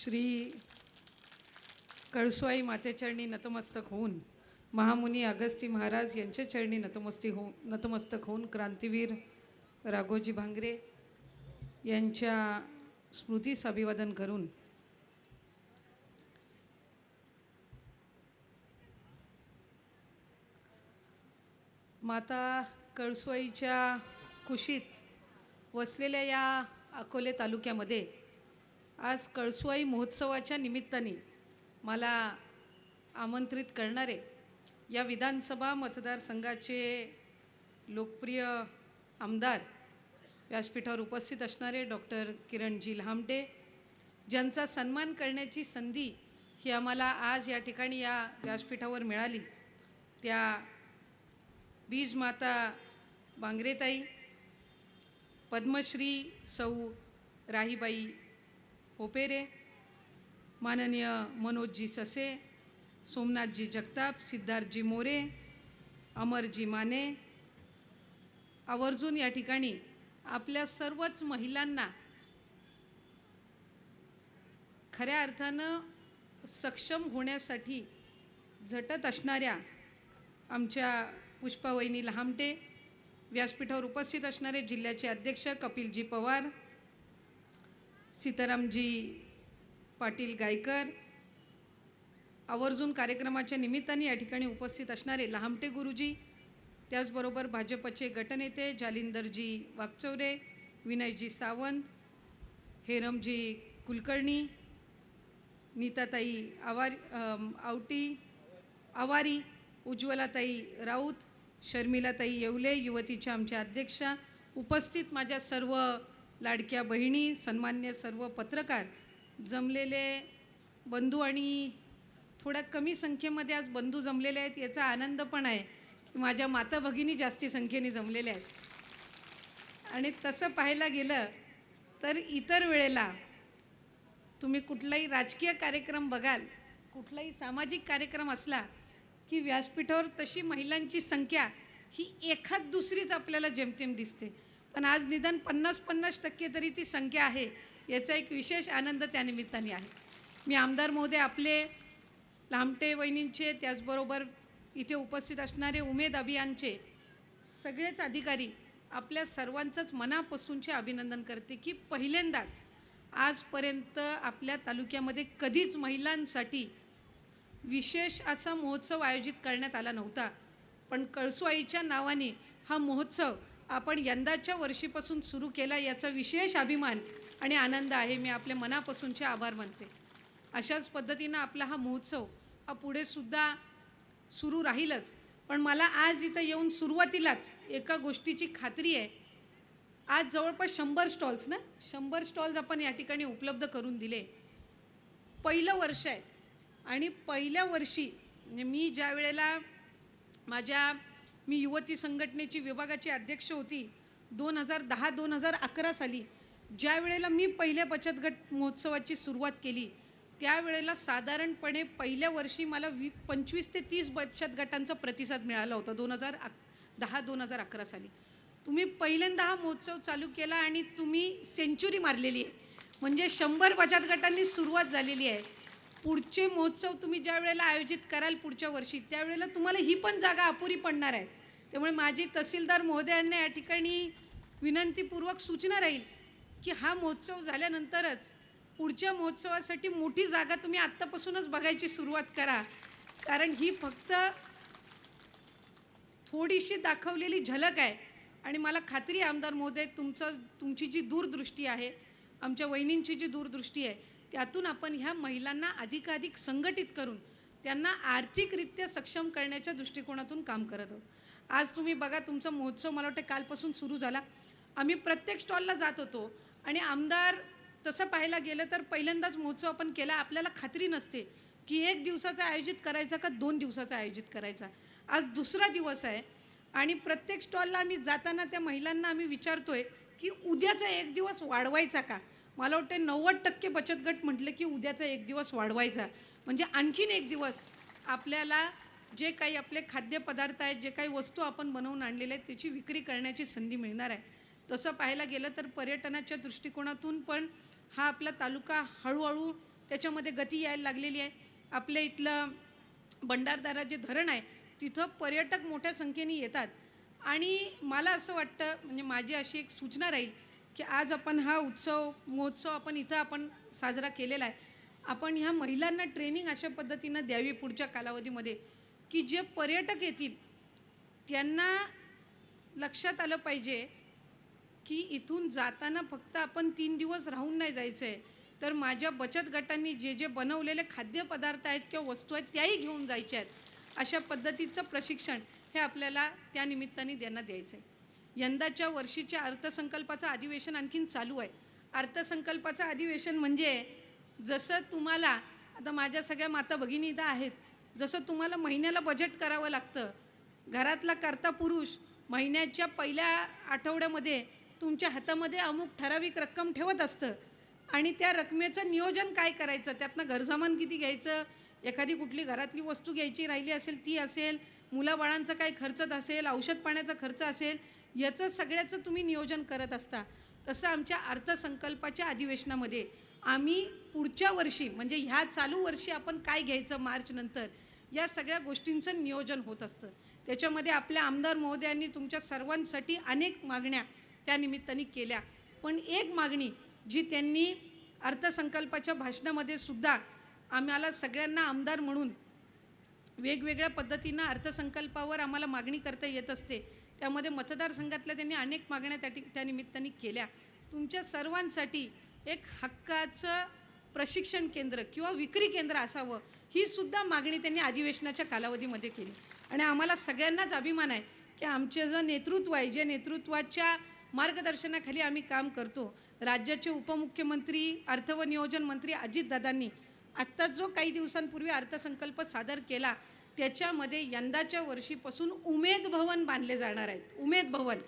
श्री कळसुआई मातेचरणी नतमस्तक होऊन महामुनी अगस्ती महाराज यांच्या चरणी नतमस्ती होऊन नतमस्तक होऊन क्रांतीवीर राघोजी भांगरे यांच्या स्मृतीस अभिवादन करून माता कळसुआईच्या कुशीत वसलेल्या या अकोले तालुक्यामध्ये आज कळसुआई महोत्सवाच्या निमित्ताने मला आमंत्रित करणारे या विधानसभा मतदारसंघाचे लोकप्रिय आमदार व्यासपीठावर उपस्थित असणारे डॉक्टर किरणजी लहामटे ज्यांचा सन्मान करण्याची संधी ही आम्हाला आज या ठिकाणी या व्यासपीठावर मिळाली. त्या बीजमाता बांगरेताई पद्मश्री सौ राहीबाई ओपेरे माननीय मनोजजी ससे सोमनाथजी जगताप सिद्धार्थजी मोरे अमरजी माने आवर्जून या ठिकाणी आपल्या सर्वच महिलांना खऱ्या अर्थानं सक्षम होण्यासाठी झटत असणाऱ्या आमच्या पुष्पावहिनी लहामटे व्यासपीठावर उपस्थित असणारे जिल्ह्याचे अध्यक्ष कपिलजी पवार सीतारामजी पाटील गायकर. आवर्जून कार्यक्रमाच्या निमित्ताने या ठिकाणी उपस्थित असणारे लहामटे गुरुजी त्याचबरोबर भाजपचे गटनेते जालिंदरजी वागचौरे विनयजी सावंत हेरमजी कुलकर्णी नीताताई आवार आवटी आवारी उज्ज्वलाताई राऊत शर्मिलाताई येवले युवतीच्या आमच्या अध्यक्षा. उपस्थित माझ्या सर्व लाडक्या बहिणी सन्मान्य सर्व पत्रकार जमलेले बंधू आणि थोड्या कमी संख्येमध्ये आज बंधू जमलेले आहेत याचा आनंद पण आहे की माझ्या माता भगिनी जास्ती संख्येने जमलेल्या आहेत. आणि तसं पाहायला गेलं तर इतर वेळेला तुम्ही कुठलाही राजकीय कार्यक्रम बघाल कुठलाही सामाजिक कार्यक्रम असला की व्यासपीठावर तशी महिलांची संख्या ही एखाद दुसरीच आपल्याला जेमतेम दिसते. पण आज निदान पन्नास पन्नास टक्के तरी ती संख्या आहे याचा एक विशेष आनंद त्यानिमित्ताने आहे. मी आमदार महोदय आपले लामटे वहिनींचे त्याचबरोबर इथे उपस्थित असणारे उमेद अभियानचे सगळेच अधिकारी आपल्या सर्वांचंच मनापासूनचे अभिनंदन करते की पहिल्यांदाच आजपर्यंत आपल्या तालुक्यामध्ये कधीच महिलांसाठी विशेष असा महोत्सव आयोजित करण्यात आला नव्हता. पण कळसुआईच्या नावाने हा महोत्सव आपण यंदाच्या वर्षीपासून सुरू केला याचा विशेष अभिमान आणि आनंद आहे. मी आपल्या मनापासूनचे आभार मानते. अशाच पद्धतीनं आपला हा महोत्सव हा पुढे सुद्धा सुरू राहीलच. पण मला आज इथं येऊन सुरुवातीलाच एका गोष्टीची खात्री आहे. आज जवळपास शंभर स्टॉल्स ना? शंभर स्टॉल्स आपण या ठिकाणी उपलब्ध करून दिले. पहिलं वर्ष आहे. आणि पहिल्या वर्षी म्हणजे मी ज्या वेळेला माझ्या मी युवती संघटनेची विभागाची अध्यक्ष होती. दोन हजार दहा दोन हजार अकरा साली ज्या वेळेला मी पहिल्या बचत गट महोत्सवाची सुरुवात केली त्यावेळेला साधारणपणे पहिल्या वर्षी मला वी पंचवीस ते तीस बचत गटांचा प्रतिसाद मिळाला होता दोन हजार अक दहा दोन हजार अकरा साली. तुम्ही पहिल्यांदा हा महोत्सव चालू केला आणि तुम्ही सेंचुरी मारलेली आहे. म्हणजे शंभर बचत गटांनी सुरुवात झालेली आहे. पुढचे महोत्सव तुम्ही ज्या वेळेला आयोजित कराल पुढच्या वर्षी त्यावेळेला तुम्हाला ही पण जागा अपुरी पडणार आहे. त्यामुळे माझी तहसीलदार महोदयांना या ठिकाणी विनंतीपूर्वक सूचना राहील की हा महोत्सव झाल्यानंतरच पुढच्या महोत्सवासाठी मोठी जागा तुम्ही आत्तापासूनच बघायची सुरुवात करा. कारण ही फक्त थोडीशी दाखवलेली झलक आहे. आणि मला खात्री आमदार महोदय तुमचं तुमची जी दूरदृष्टी आहे आमच्या वहिनींची जी दूरदृष्टी आहे त्यातून आपण ह्या महिलांना अधिकाधिक संघटित करून त्यांना आर्थिकरित्या सक्षम करण्याच्या दृष्टिकोनातून काम करत आहोत. आज तुम्ही बघा तुमचा महोत्सव मला वाटतं कालपासून सुरू झाला. आम्ही प्रत्येक स्टॉलला जात होतो आणि आमदार तसं पाहायला गेलं तर पहिल्यांदाच महोत्सव आपण केला. आपल्याला खात्री नसते की एक दिवसाचा आयोजित करायचा का दोन दिवसाचा आयोजित करायचा. आज दुसरा दिवस आहे आणि प्रत्येक स्टॉलला आम्ही जाताना त्या महिलांना आम्ही विचारतो आहे की उद्याचा एक दिवस वाढवायचा का? मला वाटतं नव्वद टक्के बचत गट म्हटलं की उद्याचा एक दिवस वाढवायचा. म्हणजे आणखीन एक दिवस आपल्याला जे काही आपले खाद्यपदार्थ आहेत जे काही वस्तू आपण बनवून आणलेल्या आहेत त्याची विक्री करण्याची संधी मिळणार आहे. तसं पाहायला गेलं तर पर्यटनाच्या दृष्टिकोनातून पण हा आपला तालुका हळूहळू त्याच्यामध्ये गती यायला लागलेली आहे. आपल्या इथलं भंडारदारा जे धरण आहे तिथं पर्यटक मोठ्या संख्येने येतात. आणि मला असं वाटतं म्हणजे माझी अशी एक सूचना राहील की आज आपण हा उत्सव महोत्सव आपण इथं आपण साजरा केलेला आहे. आपण ह्या महिलांना ट्रेनिंग अशा पद्धतीनं द्यावी पुढच्या कालावधीमध्ये. की जे पर्यटक येतील त्यांना लक्षात आलं पाहिजे की इथून जाताना फक्त आपण तीन दिवस राहून नाही जायचं आहे तर माझ्या बचत गटांनी जे जे बनवलेले खाद्यपदार्थ आहेत किंवा वस्तू आहेत त्याही घेऊन जायच्या आहेत. अशा पद्धतीचं प्रशिक्षण हे आपल्याला त्या निमित्ताने त्यांना द्यायचं आहे यंदाच्या वर्षीच्या अर्थसंकल्पाचं अधिवेशन आणखीन चालू आहे. अर्थसंकल्पाचं अधिवेशन म्हणजे जसं तुम्हाला आता माझ्या सगळ्या माता भगिनी इथं आहेत. जसं तुम्हाला महिन्याला बजेट करावं लागतं घरातला करता पुरुष महिन्याच्या पहिल्या आठवड्यामध्ये तुमच्या हातामध्ये अमुक ठराविक रक्कम ठेवत असतं आणि त्या रकमेचं नियोजन काय करायचं? त्यातनं घरसामान किती घ्यायचं? एखादी कुठली घरातली वस्तू घ्यायची राहिली असेल ती असेल मुलाबाळांचा काही खर्चच असेल औषध पाण्याचा खर्च असेल याचं सगळ्याचं तुम्ही नियोजन करत असता. तसं आमच्या अर्थसंकल्पाच्या अधिवेशनामध्ये आम्ही पुढच्या वर्षी म्हणजे ह्या चालू वर्षी आपण काय घ्यायचं मार्चनंतर या सगळ्या गोष्टींचं नियोजन होत असतं. त्याच्यामध्ये आपल्या आमदार महोदयांनी तुमच्या सर्वांसाठी अनेक मागण्या त्या निमित्ताने केल्या. पण एक मागणी जी त्यांनी अर्थसंकल्पाच्या भाषणामध्ये सुद्धा आम्हाला सगळ्यांना आमदार म्हणून वेगवेगळ्या पद्धतीनं अर्थसंकल्पावर आम्हाला मागणी करता येत असते. त्यामध्ये मतदारसंघातल्या त्यांनी अनेक मागण्या त्या ठी- केल्या. तुमच्या सर्वांसाठी एक हक्काचं प्रशिक्षण केंद्र किंवा विक्री केंद्र असावं ही सुद्धा मागणी त्यांनी अधिवेशनाच्या कालावधीमध्ये केली. आणि आम्हाला सगळ्यांनाच अभिमान आहे की आमचे जे नेतृत्व आहे जे नेतृत्वाच्या मार्गदर्शनाखाली आम्ही काम करतो राज्याचे उपमुख्यमंत्री अर्थ व नियोजन मंत्री अजितदादांनी आत्ता जो काही दिवसांपूर्वी अर्थसंकल्प सादर केला त्याच्यामध्ये यंदाच्या वर्षीपासून उमेद भवन बांधले जाणार आहेत. उमेद भवन.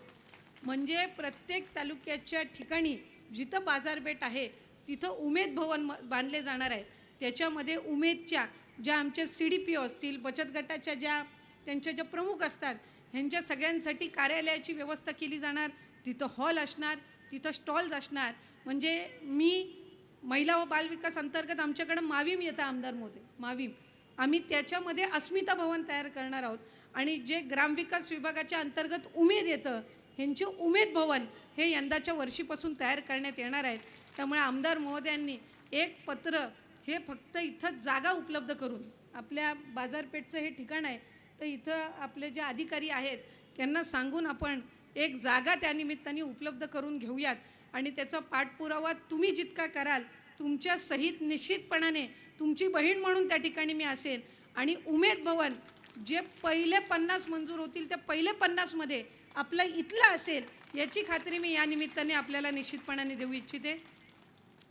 म्हणजे प्रत्येक तालुक्याच्या ठिकाणी जिथं बाजारपेठ आहे तिथं उमेद भवन म- बांधले जाणार आहे. त्याच्यामध्ये उमेदच्या ज्या आमच्या सी डी पी ओ असतील बचत गटाच्या ज्या त्यांच्या ज्या प्रमुख असतात ह्यांच्या सगळ्यांसाठी कार्यालयाची व्यवस्था केली जाणार तिथं हॉल असणार तिथं स्टॉल्स असणार. म्हणजे मी महिला व बालविकास अंतर्गत आमच्याकडं मावीम येतं आमदार मोदी मावीम. आम्ही त्याच्यामध्ये अस्मिता भवन तयार करणार आहोत. आणि जे ग्रामविकास विभागाच्या अंतर्गत उमेद येतं ह्यांचे उमेद भवन हे यंदाच्या वर्षीपासून तयार करण्यात येणार आहेत. त्यामुळे आमदार महोदयांनी एक पत्र हे फक्त इथं जागा उपलब्ध करून आपल्या बाजारपेठचं हे ठिकाण आहे तर इथं आपले जे अधिकारी आहेत त्यांना सांगून आपण एक जागा त्या निमित्ताने उपलब्ध करून घेऊयात. आणि त्याचा पाठपुरावा तुम्ही जितका कराल तुमच्या सहित निश्चितपणाने तुमची बहीण म्हणून त्या ठिकाणी मी असेल. आणि उमेद भवन जे पहिले पन्नास मंजूर होतील त्या पहिले पन्नासमध्ये आपलं इथलं असेल याची खात्री मी या निमित्ताने आपल्याला निश्चितपणाने देऊ इच्छिते.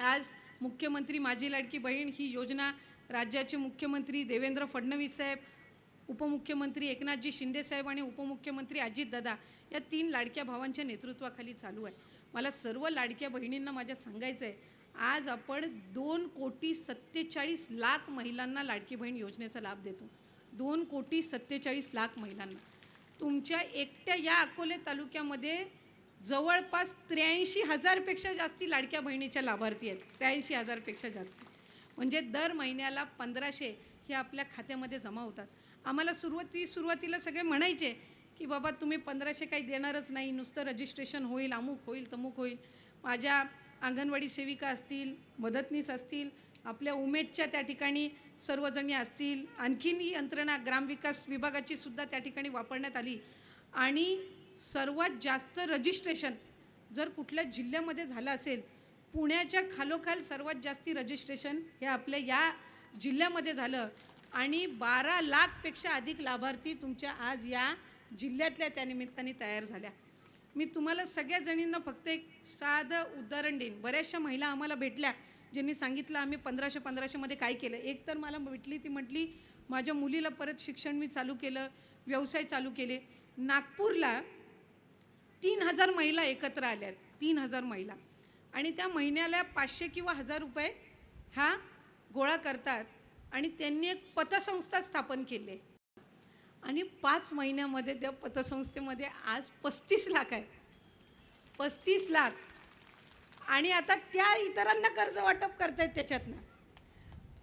आज मुख्यमंत्री माझी लाडकी बहीण ही योजना राज्याचे मुख्यमंत्री देवेंद्र फडणवीस साहेब उपमुख्यमंत्री एकनाथजी शिंदे साहेब आणि उपमुख्यमंत्री अजितदादा या तीन लाडक्या भावांच्या नेतृत्वाखाली चालू आहे. मला सर्व लाडक्या बहिणींना माझ्या सांगायचं आहे आज आपण दोन कोटी सत्तेचाळीस लाख महिलांना लाडकी बहीण योजनेचा लाभ देतो. दोन कोटी सत्तेचाळीस लाख महिलांना. तुमच्या एकट्या या अकोले तालुक्यामध्ये जवळपास त्र्याऐंशी हजारपेक्षा जास्ती लाडक्या बहिणीच्या लाभार्थी आहेत. त्र्याऐंशी हजारपेक्षा जास्त. म्हणजे दर महिन्याला पंधराशे हे आपल्या खात्यामध्ये जमा होतात. आम्हाला सुरुवाती सुरुवातीला सगळे म्हणायचे की बाबा तुम्ही पंधराशे काही देणारच नाही नुसतं रजिस्ट्रेशन होईल अमुक होईल तमुक होईल. माझ्या अंगणवाडी सेविका असतील मदतनीस असतील आपल्या उमेदच्या त्या ठिकाणी सर्वजणी असतील आणखीन ही यंत्रणा ग्रामविकास विभागाची सुद्धा त्या ठिकाणी वापरण्यात आली. आणि सर्वात जास्त रजिस्ट्रेशन जर कुठल्या जिल्ह्यामध्ये झालं असेल पुण्याच्या खालोखाल सर्वात जास्ती रजिस्ट्रेशन हे आपल्या या जिल्ह्यामध्ये झालं आणि बारा लाखपेक्षा अधिक लाभार्थी तुमच्या आज या जिल्ह्यातल्या त्या निमित्ताने तयार झाल्या. मी तुम्हाला सगळ्या जणींना फक्त एक साधं उदाहरण देईन. बऱ्याचशा महिला आम्हाला भेटल्या ज्यांनी सांगितलं आम्ही पंधराशे पंधराशेमध्ये काय केलं. एक तर मला भेटली ती म्हटली माझ्या मुलीला परत शिक्षण मी चालू केलं व्यवसाय चालू केले. नागपूरला तीन हजार महिला एकत्र आल्या तीन हजार महिला. आणि त्या महिन्याला पाचशे किंवा हजार रुपये हा गोळा करतात आणि त्यांनी एक पतसंस्था स्थापन केली. आहे आणि पाच महिन्यामध्ये त्या पतसंस्थेमध्ये आज पस्तीस लाख आहे पस्तीस लाख. आणि आता त्या इतरांना कर्ज वाटप करतायत त्याच्यातनं.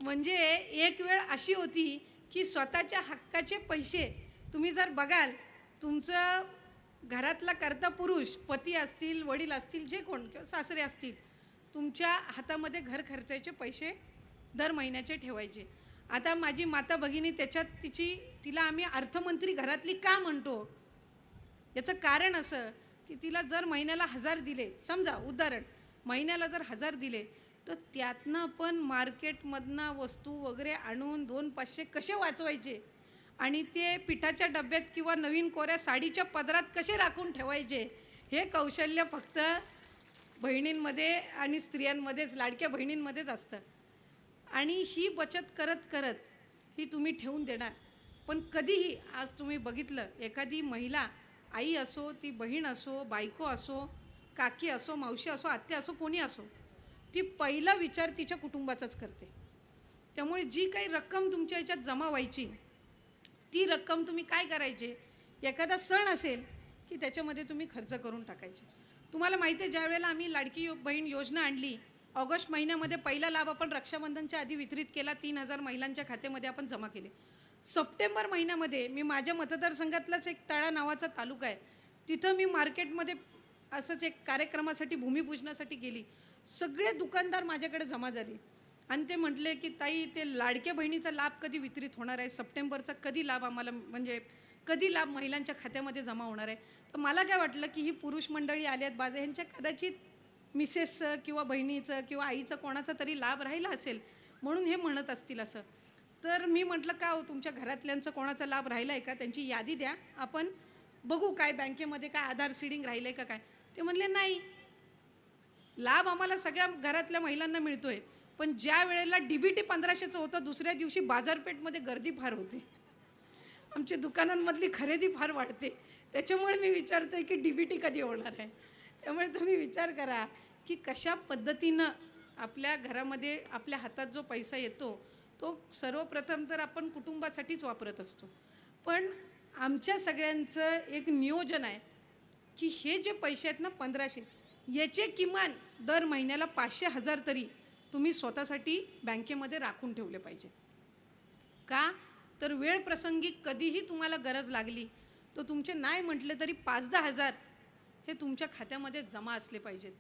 म्हणजे एक वेळ अशी होती की स्वतःच्या हक्काचे पैसे तुम्ही जर बघाल तुमचं घरातला कर्ता पुरुष पती असतील वडील असतील जे कोण किंवा सासरे असतील तुमच्या हातामध्ये घर खर्चाचे पैसे दर महिन्याचे ठेवायचे. आता माझी माता भगिनी त्याच्यात तिची तिला आम्ही अर्थमंत्री घरातली का म्हणतो? याचं कारण असं की तिला जर महिन्याला हजार दिले समजा उदाहरण महिन्याला जर हजार दिले तर त्यातनं पण मार्केटमधनं वस्तू वगैरे आणून दोन पाचशे कसे वाचवायचे? आणि ते पिठाच्या डब्यात किंवा नवीन कोऱ्या साडीच्या पदरात कसे राखून ठेवायचे हे कौशल्य फक्त बहिणींमध्ये आणि स्त्रियांमध्येच लाडक्या बहिणींमध्येच असतं. आणि ही बचत करत करत ही तुम्ही ठेवून देणार. पण कधीही आज तुम्ही बघितलं एखादी महिला आई असो ती बहीण असो बायको असो काकी असो मावशी असो आत्या असो कोणी असो ती पहिला विचार तिच्या कुटुंबाचाच करते. त्यामुळे जी काही रक्कम तुमच्या याच्यात जमा व्हायची ती रक्कम तुम्ही काय करायचे? एखादा सण असेल की त्याच्यामध्ये तुम्ही खर्च करून टाकायचे. तुम्हाला माहिती आहे ज्यावेळेला आम्ही लाडकी यो- बहीण योजना आणली ऑगस्ट महिन्यामध्ये पहिला लाभ आपण रक्षाबंधनच्या आधी वितरित केला तीन हजार महिलांच्या खात्यामध्ये आपण जमा केले. सप्टेंबर महिन्यामध्ये मी माझ्या मतदारसंघातलाच एक तळा नावाचा तालुका आहे. तिथं मी मार्केटमध्ये असंच एक कार्यक्रमासाठी भूमिपूजनासाठी गेली. सगळे दुकानदार माझ्याकडे जमा झाले. आणि ते म्हटले की ताई ते लाडक्या बहिणीचा लाभ कधी वितरित होणार आहे? सप्टेंबरचा कधी लाभ आम्हाला म्हणजे कधी लाभ महिलांच्या खात्यामध्ये जमा होणार आहे? तर मला काय वाटलं की ही पुरुष मंडळी आली आहेत बाजा ह्यांच्या कदाचित मिसेसचं किंवा बहिणीचं किंवा आईचं कोणाचा तरी लाभ राहिला असेल म्हणून हे म्हणत असतील असं. तर मी म्हटलं का हो तुमच्या घरातल्यांचं कोणाचा लाभ राहिला आहे का? त्यांची यादी द्या. आपण बघू काय बँकेमध्ये काय आधार सीडिंग राहिलं आहे का काय? ते म्हणले नाही. लाभ आम्हाला सगळ्या घरातल्या महिलांना मिळतो आहे पण ज्या वेळेला डी बी टी पंधराशेचं होतं दुसऱ्या दिवशी बाजारपेठमध्ये गर्दी फार होते. आमच्या दुकानांमधली खरेदी फार वाढते. त्याच्यामुळे मी विचारतोय की डी बी टी कधी होणार आहे? त्यामुळे तुम्ही विचार करा की कशा पद्धतीनं आपल्या घरामध्ये आपल्या हातात जो पैसा येतो तो सर्वप्रथम तर आपण कुटुंबासाठीच वापरत असतो. पण आमच्या सगळ्यांचं एक नियोजन आहे की हे जे पैसे आहेत ना पंधराशे याचे किमान दर महिन्याला पाचशे हजार तरी तुम्ही स्वतःसाठी बँकेमध्ये राखून ठेवले पाहिजे का? तर वेळ प्रसंगी कधीही तुम्हाला गरज लागली तर तुमचे नाही म्हटले तरी पाच दहा हजार हे तुमच्या खात्यामध्ये जमा असले पाहिजेत.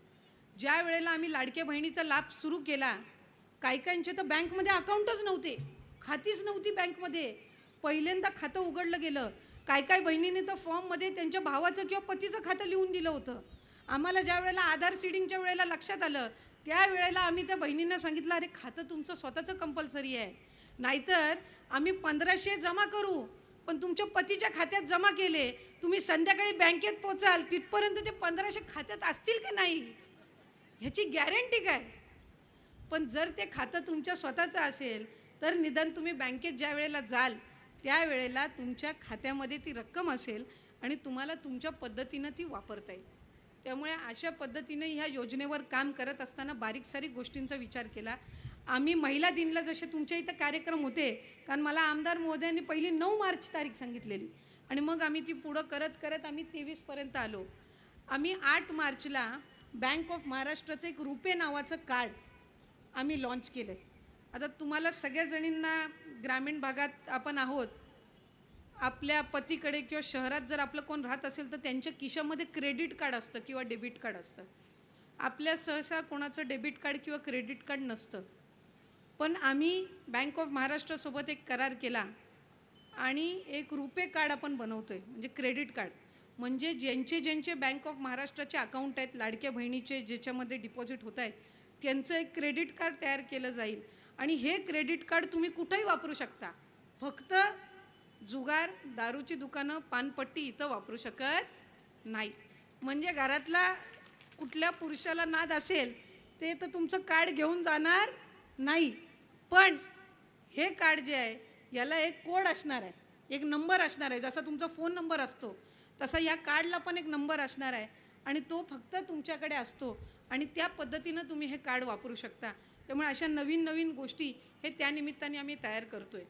ज्या वेळेला आम्ही लाडक्या बहिणीचा लाभ सुरू केला काही काहींचे तर बँकमध्ये अकाउंटच नव्हते खातीच नव्हती बँकमध्ये. पहिल्यांदा खातं उघडलं गेलं काय काय बहिणीने तर फॉर्ममध्ये त्यांच्या भावाचं किंवा पतीचं खातं लिहून दिलं होतं. आम्हाला ज्या वेळेला आधार सीडिंगच्या वेळेला लक्षात आलं त्यावेळेला आम्ही त्या बहिणींना सांगितलं अरे खातं तुमचं स्वतःचं कंपल्सरी आहे. नाहीतर आम्ही पंधराशे जमा करू पण तुमच्या पतीच्या खात्यात जमा केले. तुम्ही संध्याकाळी बँकेत पोचाल तिथपर्यंत ते पंधराशे खात्यात असतील की नाही? ह्याची गॅरंटी काय? पण जर ते खातं तुमच्या स्वतःचं असेल तर निदान तुम्ही बँकेत ज्या वेळेला जाल त्यावेळेला तुमच्या खात्यामध्ये ती रक्कम असेल आणि तुम्हाला तुमच्या पद्धतीनं ती वापरता येईल. त्यामुळे अशा पद्धतीने ह्या योजनेवर काम करत असताना बारीक सारीक गोष्टींचा विचार केला. आम्ही महिला दिनला जसे तुमच्या इथं कार्यक्रम होते कारण मला आमदार महोदयांनी पहिली नऊ मार्च तारीख सांगितलेली. आणि मग आम्ही ती पुढं करत करत आम्ही तेवीसपर्यंत आलो. आम्ही आठ मार्चला बँक ऑफ महाराष्ट्राचं एक रुपे नावाचं कार्ड आम्ही लॉन्च केलं आहे आता तुम्हाला सगळ्या जणींना ग्रामीण भागात आपण आहोत आपल्या पतीकडे किंवा शहरात जर आपलं कोण राहत असेल तर त्यांच्या खिशामध्ये क्रेडिट कार्ड असतं किंवा डेबिट कार्ड असतं. आपल्या सहसा कोणाचं डेबिट कार्ड किंवा क्रेडिट कार्ड नसतं. पण आम्ही बँक ऑफ महाराष्ट्रासोबत एक करार केला आणि एक रुपे कार्ड आपण बनवतो आहे म्हणजे क्रेडिट कार्ड म्हणजे ज्यांचे ज्यांचे बँक ऑफ महाराष्ट्राचे अकाउंट आहेत लाडक्या बहिणीचे ज्याच्यामध्ये डिपॉझिट होत आहेत त्यांचं एक क्रेडिट कार्ड तयार केलं जाईल. आणि हे क्रेडिट कार्ड तुम्ही कुठंही वापरू शकता. फक्त जुगार दारूची दुकानं पानपट्टी इथं वापरू शकत नाही. म्हणजे घरातला कुठल्या पुरुषाला नाद असेल ते तर तुमचं कार्ड घेऊन जाणार नाही. पण हे कार्ड जे आहे याला एक कोड असणार आहे. एक नंबर असणार आहे. जसा तुमचा फोन नंबर असतो तसा या कार्डला पण एक नंबर असणार आहे. आणि तो फक्त तुमच्याकडे असतो आणि त्या पद्धतीनं तुम्ही हे कार्ड वापरू शकता. त्यामुळे अशा नवीन नवीन गोष्टी हे त्यानिमित्ताने आम्ही तयार करतो आहे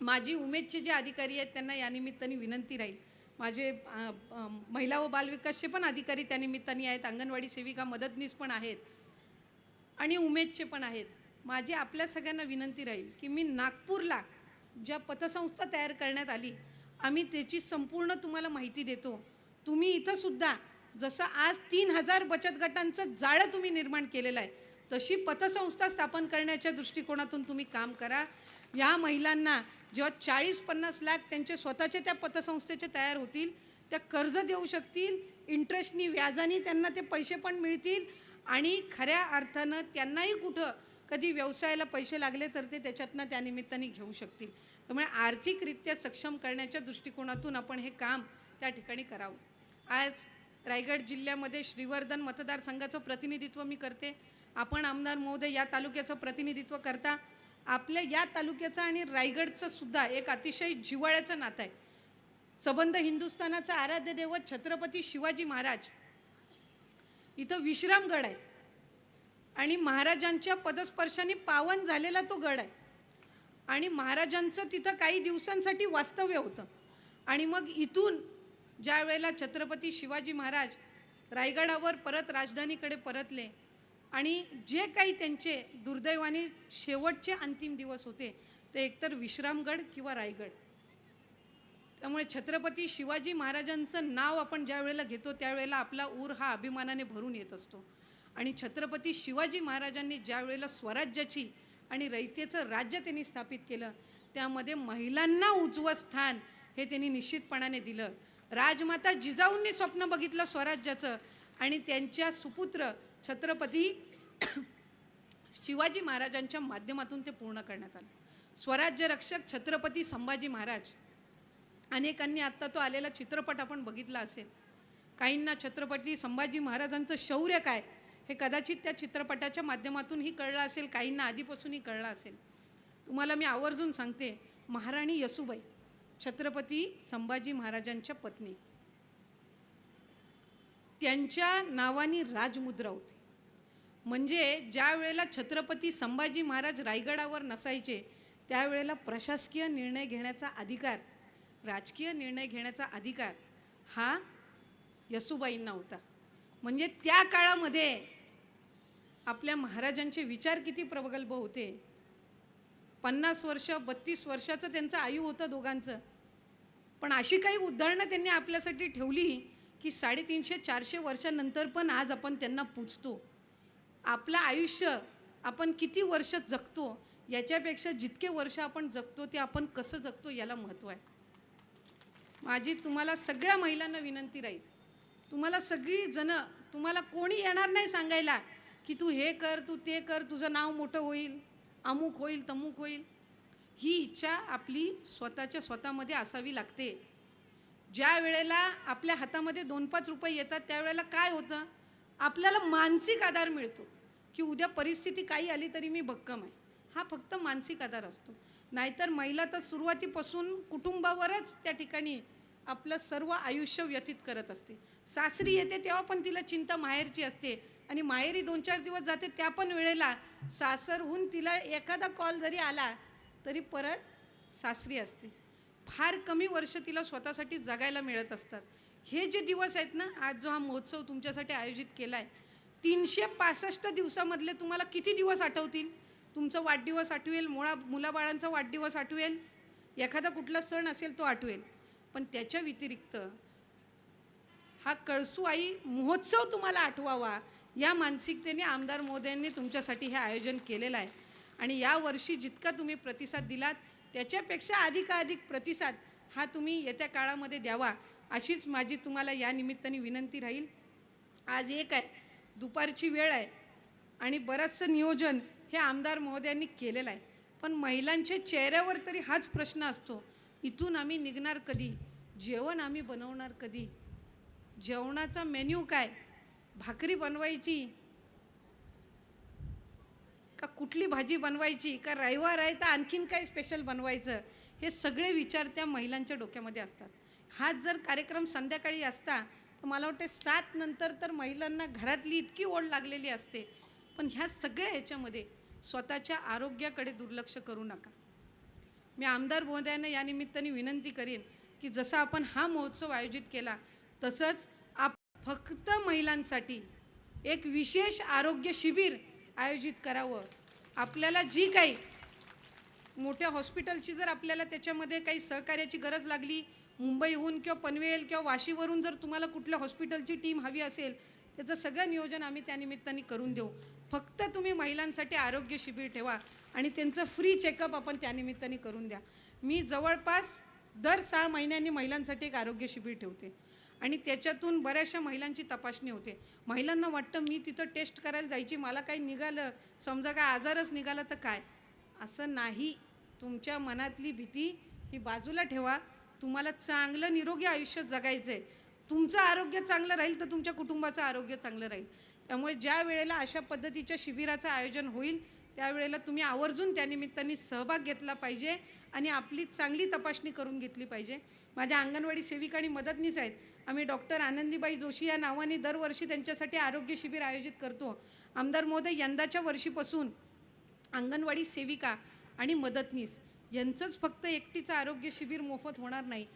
माझी उमेदचे जे अधिकारी आहेत त्यांना यानिमित्ताने विनंती राहील. माझे महिला व बालविकासचे पण अधिकारी त्यानिमित्ताने आहेत. अंगणवाडी सेविका मदतनीस पण आहेत. आणि उमेदचे पण आहेत. माझी आपल्या सगळ्यांना विनंती राहील की मी नागपूरला ज्या पतसंस्था तयार करण्यात आली आम्ही त्याची संपूर्ण तुम्हाला माहिती देतो. तुम्ही इथंसुद्धा जसं आज तीन हजार बचत गटांचं जाळं तुम्ही निर्माण केलेलं आहे तशी पतसंस्था स्थापन करण्याच्या दृष्टिकोनातून तुम्ही काम करा. या महिलांना जेव्हा चाळीस पन्नास लाख त्यांचे स्वतःचे त्या पतसंस्थेचे तयार होतील त्या कर्ज देऊ शकतील इंटरेस्टनी व्याजाने त्यांना ते पैसे पण मिळतील आणि खऱ्या अर्थानं त्यांनाही कुठं कधी व्यवसायाला पैसे लागले तर ते त्याच्यातनं त्या निमित्ताने घेऊ शकतील. त्यामुळे आर्थिकरित्या सक्षम करण्याच्या दृष्टिकोनातून आपण हे काम त्या ठिकाणी करावं. आज रायगड जिल्ह्यामध्ये श्रीवर्धन मतदारसंघाचं प्रतिनिधित्व मी करते. आपण आमदार महोदय या तालुक्याचं प्रतिनिधित्व करता. आपल्या या तालुक्याचं आणि रायगडचं सुद्धा एक अतिशय जिव्हाळ्याचं नातं आहे. सबंध हिंदुस्थानाचा आराध्य दैवत छत्रपती शिवाजी महाराज इथं विश्रामगड आहे. आणि महाराजांच्या पदस्पर्शाने पावन झालेला तो गड आहे. आणि महाराजांचं तिथं काही दिवसांसाठी वास्तव्य होतं. आणि मग इथून ज्या वेळेला छत्रपती शिवाजी महाराज रायगडावर परत राजधानीकडे परतले आणि जे काही त्यांचे दुर्दैवाने शेवटचे अंतिम दिवस होते ते एकतर विश्रामगड किंवा रायगड. त्यामुळे छत्रपती शिवाजी महाराजांचं नाव आपण ज्या वेळेला घेतो त्यावेळेला आपला ऊर हा अभिमानाने भरून येत असतो. आणि छत्रपती शिवाजी महाराजांनी ज्या वेळेला स्वराज्याची आणि रयतेचं राज्य त्यांनी स्थापित केलं त्यामध्ये महिलांना उजवं स्थान हे त्यांनी निश्चितपणाने दिलं. राजमाता जिजाऊंनी स्वप्न बघितलं स्वराज्याचं आणि त्यांच्या सुपुत्र छत्रपती शिवाजी महाराजांच्या माध्यमातून ते पूर्ण करण्यात आलं. स्वराज्य रक्षक छत्रपती संभाजी महाराज अनेकांनी आत्ता तो आलेला चित्रपट आपण बघितला असेल. काहींना छत्रपती संभाजी महाराजांचं शौर्य काय हे कदाचित त्या चित्रपटाच्या माध्यमातूनही कळलं असेल काहींना आधीपासूनही कळलं असेल. तुम्हाला मी आवर्जून सांगते महाराणी यसुबाई छत्रपती संभाजी महाराजांच्या पत्नी. त्यांच्या नावानी राजमुद्रा होती. म्हणजे ज्या वेळेला छत्रपती संभाजी महाराज रायगडावर नसायचे त्यावेळेला प्रशासकीय निर्णय घेण्याचा अधिकार राजकीय निर्णय घेण्याचा अधिकार हा यसुबाईंना होता. म्हणजे त्या काळामध्ये आपल्या महाराजांचे विचार किती प्रगल्भ होते? पन्नास वर्ष बत्तीस वर्षाचं त्यांचं आयु होतं दोघांचं. पण अशी काही उदाहरणं त्यांनी आपल्यासाठी ठेवली की साडेतीनशे चारशे वर्षानंतर पण आज आपण त्यांना पूजतो. आपलं आयुष्य आपण किती वर्ष जगतो याच्यापेक्षा जितके वर्ष आपण जगतो ते आपण कसं जगतो याला महत्त्व आहे. माझी तुम्हाला सगळ्या महिलांना विनंती राहील. तुम्हाला सगळी जणं तुम्हाला कोणी येणार नाही सांगायला की तू हे कर तू ते कर तुझं नाव मोठं होईल अमुक होईल तमुक होईल. ही इच्छा आपली स्वतःच्या स्वतःमध्ये असावी लागते. ज्या वेळेला आपल्या हातामध्ये दोन पाच रुपये येतात त्यावेळेला काय होतं? आपल्याला मानसिक आधार मिळतो. की उद्या परिस्थिती काही आली तरी मी भक्कम आहे. हा फक्त मानसिक आधार असतो. नाहीतर महिला तर सुरुवातीपासून कुटुंबावरच त्या ठिकाणी आपलं सर्व आयुष्य व्यतीत करत असते. सासरी येते तेव्हा पण तिला चिंता माहेरची असते आणि माहेरी दोन चार दिवस जाते त्या पण वेळेला सासरहून तिला एखादा कॉल जरी आला तरी परत सासरी असते. फार कमी वर्ष तिला स्वतःसाठी जगायला मिळत असतात. हे जे दिवस आहेत ना आज जो हा महोत्सव तुमच्यासाठी आयोजित केला आहे तीनशे पासष्ट दिवसामधले तुम्हाला किती दिवस आठवतील? तुमचा वाढदिवस आठवेल मुळा मुलाबाळांचा वाढदिवस आठवेल एखादा कुठला सण असेल तो आठवेल. पण त्याच्या व्यतिरिक्त हा कळसू आई महोत्सव तुम्हाला आठवावा या मानसिकतेने आमदार मोदयांनी तुमच्यासाठी हे आयोजन केलेलं आहे. आणि यावर्षी जितका तुम्ही प्रतिसाद दिलात त्याच्यापेक्षा अधिकाधिक प्रतिसाद हा तुम्ही येत्या काळामध्ये द्यावा अशीच माझी तुम्हाला या निमित्ताने विनंती राहील. आज एक आहे दुपारची वेळ आहे आणि बरंचसं नियोजन हे आमदार महोदयांनी केलेलं आहे. पण महिलांच्या चेहऱ्यावर तरी हाच प्रश्न असतो इथून आम्ही निघणार कधी? जेवण आम्ही बनवणार कधी? जेवणाचा मेन्यू काय? भाकरी बनवायची? का कुठली भाजी बनवायची? का रविवार आहे तर आणखीन काय स्पेशल बनवायचं? हे सगळे विचार त्या महिलांच्या डोक्यामध्ये असतात. हाच जर कार्यक्रम संध्याकाळी असता मला वाटते सात नंतर तर महिलांना घरातली इतकी ओढ लागलेली असते. पण ह्या सगळ्या ह्याच्यामध्ये स्वतःच्या आरोग्याकडे दुर्लक्ष करू नका. मी आमदार महोदयांना या निमित्ताने विनंती करेन की जसा आपण हा महोत्सव आयोजित केला तसंच आप फक्त महिलांसाठी एक विशेष आरोग्य शिबिर आयोजित करावं. आपल्याला जी काही मोठ्या हॉस्पिटलची जर आपल्याला त्याच्यामध्ये काही सहकार्याची गरज लागली मुंबईहून किंवा पनवेल किंवा वाशीवरून जर तुम्हाला कुठल्या हॉस्पिटलची टीम हवी असेल त्याचं सगळं नियोजन आम्ही त्यानिमित्ताने करून देऊ. फक्त तुम्ही महिलांसाठी आरोग्य शिबिर ठेवा आणि त्यांचं फ्री चेकअप आपण त्यानिमित्ताने करून द्या. मी जवळपास दर सहा महिन्यांनी महिलांसाठी एक आरोग्य शिबिर ठेवते आणि त्याच्यातून बऱ्याचशा महिलांची तपासणी होते. महिलांना वाटतं मी तिथं टेस्ट करायला जायची मला काही निघालं समजा काय आजारच निघाला तर काय? असं नाही. तुमच्या मनातली भीती ही बाजूला ठेवा. तुम्हाला चांगलं निरोगी आयुष्य जगायचं आहे तुमचं आरोग्य चांगलं राहील तर तुमच्या कुटुंबाचं आरोग्य चांगलं राहील. त्यामुळे ज्या वेळेला अशा पद्धतीच्या शिबिराचं आयोजन होईल त्यावेळेला तुम्ही आवर्जून त्यानिमित्ताने सहभाग घेतला पाहिजे आणि आपली चांगली तपासणी करून घेतली पाहिजे. माझ्या अंगणवाडी सेविका आणि मदतनीस आहेत. आम्ही डॉक्टर आनंदीबाई जोशी या नावाने दरवर्षी त्यांच्यासाठी आरोग्य शिबिर आयोजित करतो. आमदार महोदय यंदाच्या वर्षीपासून अंगणवाडी सेविका आणि मदतनीस. यांचंच फक्त एकटीचं आरोग्य शिबिर मोफत होणार नाही.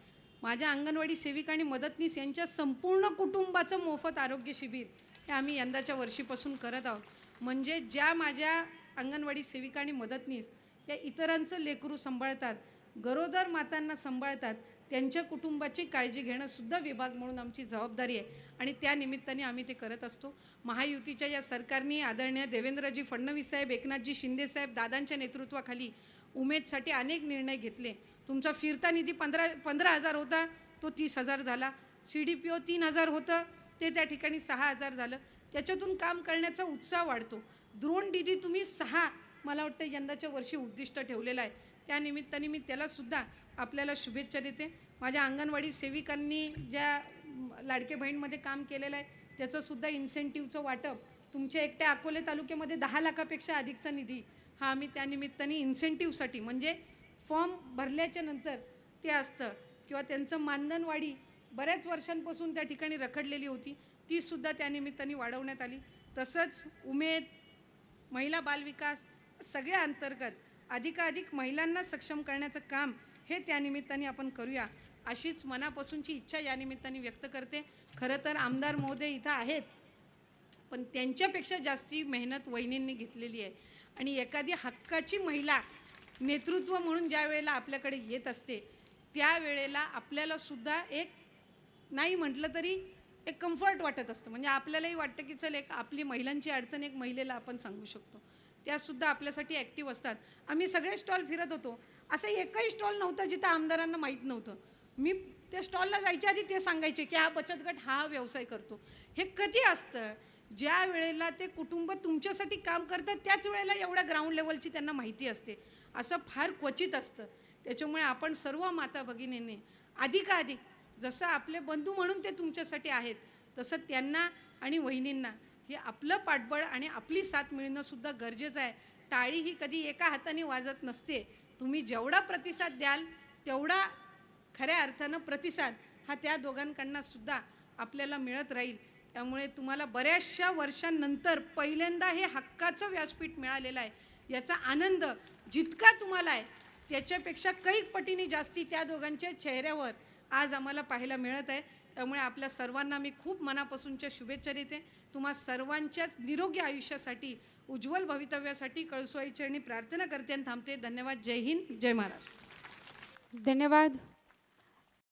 माझ्या अंगणवाडी सेविका आणि मदतनीस यांच्या संपूर्ण कुटुंबाचं मोफत आरोग्य शिबिर हे आम्ही यंदाच्या वर्षीपासून करत आहोत. म्हणजे ज्या माझ्या अंगणवाडी सेविका आणि मदतनीस या इतरांचं लेकरू सांभाळतात गरोदर मातांना सांभाळतात त्यांच्या कुटुंबाची काळजी घेणंसुद्धा विभाग म्हणून आमची जबाबदारी आहे. आणि त्या निमित्ताने आम्ही ते करत असतो. महायुतीच्या या सरकारने आदरणीय देवेंद्रजी फडणवीस साहेब एकनाथजी शिंदेसाहेब दादांच्या नेतृत्वाखाली उमेदसाठी अनेक निर्णय घेतले. तुमचा फिरता निधी पंधरा पंधरा हजार होता तो तीस हजार झाला. सी डी पी ओ तीन हजार होतं ते त्या ठिकाणी सहा हजार झालं. त्याच्यातून काम करण्याचा उत्साह वाढतो. द्रोण दिदी तुम्ही सहा मला वाटतं यंदाच्या वर्षी उद्दिष्ट ठेवलेलं आहे. त्यानिमित्ताने मी त्यालासुद्धा आपल्याला शुभेच्छा देते. माझ्या अंगणवाडी सेविकांनी ज्या लाडके बहीणमध्ये काम केलेलं आहे त्याचंसुद्धा इन्सेंटिव्हचं वाटप तुमच्या एकट्या अकोले तालुक्यामध्ये दहा लाखापेक्षा अधिकचा निधी हा आम्ही त्या निमित्ताने इन्सेंटिव्हसाठी म्हणजे फॉर्म भरल्याच्या नंतर ते असतं. किंवा त्यांचं मानधनवाढी बऱ्याच वर्षांपासून त्या ठिकाणी रखडलेली होती तीसुद्धा त्या निमित्ताने वाढवण्यात आली. तसंच उमेद महिला बालविकास सगळ्या अंतर्गत अधिकाधिक महिलांना सक्षम करण्याचं काम हे त्यानिमित्ताने आपण करूया अशीच मनापासूनची इच्छा या निमित्ताने व्यक्त करते. खरं तर आमदार महोदय इथं आहेत पण त्यांच्यापेक्षा जास्ती मेहनत वहिनींनी घेतलेली आहे. आणि एखादी हक्काची महिला नेतृत्व म्हणून ज्या वेळेला आपल्याकडे येत असते त्यावेळेला आपल्याला सुद्धा एक नाही म्हटलं तरी एक कम्फर्ट वाटत असतं. म्हणजे आपल्यालाही वाटतं की चल एक आपली महिलांची अडचण एक महिलेला आपण सांगू शकतो. त्यासुद्धा आपल्यासाठी ॲक्टिव्ह असतात. आम्ही सगळे स्टॉल फिरत होतो. असं एकही स्टॉल नव्हतं जिथं आमदारांना माहीत नव्हतं. मी त्या स्टॉलला जायच्या आधी ते सांगायचे की हा बचत गट हा व्यवसाय करतो. हे कधी असतं? ज्या वेळेला ते कुटुंब तुमच्यासाठी काम करतं त्याच वेळेला एवढ्या ग्राउंड लेवलची त्यांना माहिती असते. असं फार क्वचित असतं. त्याच्यामुळे आपण सर्व माता भगिनींनी अधिकाधिक जसं आपले बंधू म्हणून ते तुमच्यासाठी आहेत तसं त्यांना आणि वहिनींना हे आपलं पाठबळ आणि आपली साथ मिळणंसुद्धा गरजेचं आहे. टाळी ही कधी एका हाताने वाजत नसते. तुम्ही जेवढा प्रतिसाद द्याल तेवढा खऱ्या अर्थानं प्रतिसाद हा त्या दोघांकडनंसुद्धा आपल्याला मिळत राहील. त्यामुळे तुम्हाला बऱ्याचशा वर्षांनंतर पहिल्यांदा हे हक्काचं व्यासपीठ मिळालेलं आहे. याचा आनंद जितका तुम्हाला आहे त्याच्यापेक्षा कैक पटीने जास्ती त्या दोघांच्या चेहऱ्यावर आज आम्हाला पाहायला मिळत आहे. त्यामुळे आपल्या सर्वांना मी खूप मनापासूनच्या शुभेच्छा देते. तुम्हा सर्वांच्याच निरोगी आयुष्यासाठी उज्ज्वल भवितव्यासाठी कळसोईची आणि प्रार्थना करते आणि थांबते. धन्यवाद. जय हिंद. जय महाराष्ट्र. धन्यवाद.